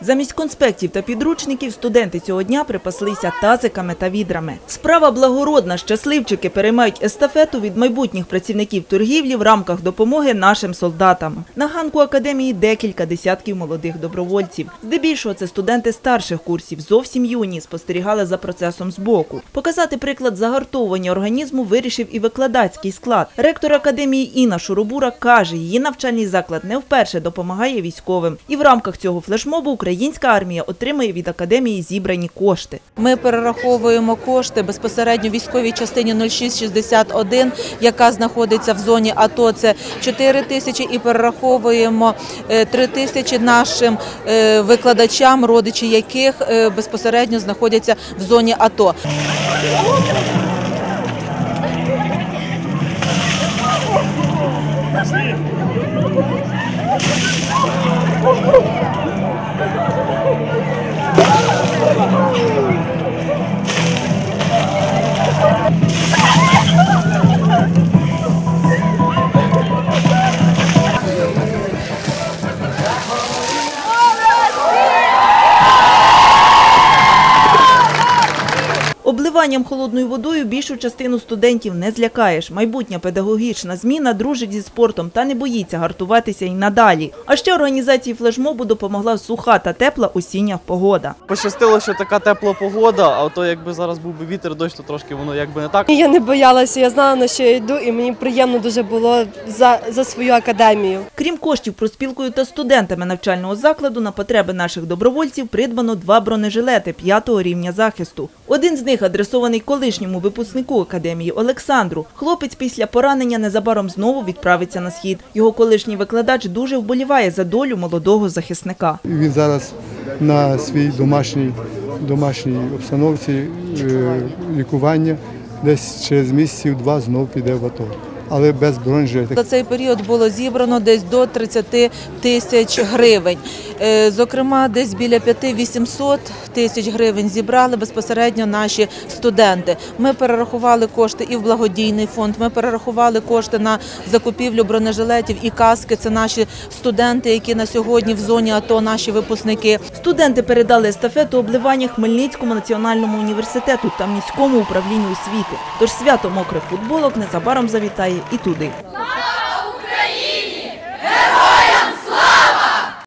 Замість конспектів та підручників студенти цього дня припаслися тазиками та відрами. Справа благородна. Щасливчики переймають естафету від майбутніх працівників торгівлі в рамках допомоги нашим солдатам. На ганку академії декілька десятків молодих добровольців. Здебільшого це студенти старших курсів, зовсім юні, спостерігали за процесом збоку. Показати приклад загартовування організму вирішив і викладацький склад. Ректор академії Інна Шурубура каже, її навчальний заклад не вперше допомагає військовим. І в рамках цього флешмобу українська армія отримує від академії зібрані кошти. Ми перераховуємо кошти безпосередньо військовій частині 0661, яка знаходиться в зоні АТО. Це 4 тисячі, і перераховуємо 3 тисячі нашим е, викладачам, родичі яких е, безпосередньо знаходяться в зоні АТО. Ooh. Обливанням холодною водою більшу частину студентів не злякаєш. Майбутня педагогічна зміна дружить зі спортом та не боїться гартуватися й надалі. А ще організації флешмобу допомогла суха та тепла осіння погода. Пощастило, що така тепла погода, а то якби зараз був би вітер, дощ, то трошки воно якби не так. Я не боялася, я знала, на що я йду, і мені приємно дуже було за, за свою академію. Крім коштів проспілкою та студентами навчального закладу, на потреби наших добровольців придбано два бронежилети п'ятого рівня захисту. Один з них адресований колишньому випускнику академії Олександру. Хлопець після поранення незабаром знову відправиться на схід. Його колишній викладач дуже вболіває за долю молодого захисника. Він зараз на своїй домашній, домашній обстановці е, лікування десь через місяців два знов піде в АТО, але без бронежилета. За цей період було зібрано десь до 30 тисяч гривень. Е, Зокрема, десь біля 5-800 тисяч гривень зібрали безпосередньо наші студенти. Ми перерахували кошти і в благодійний фонд. Ми перерахували кошти на закупівлю бронежилетів і каски. Це наші студенти, які на сьогодні в зоні АТО, наші випускники. Студенти передали естафету обливання Хмельницькому національному університету та міському управлінню освіти. Тож свято мокрих футболок незабаром завітає і туди.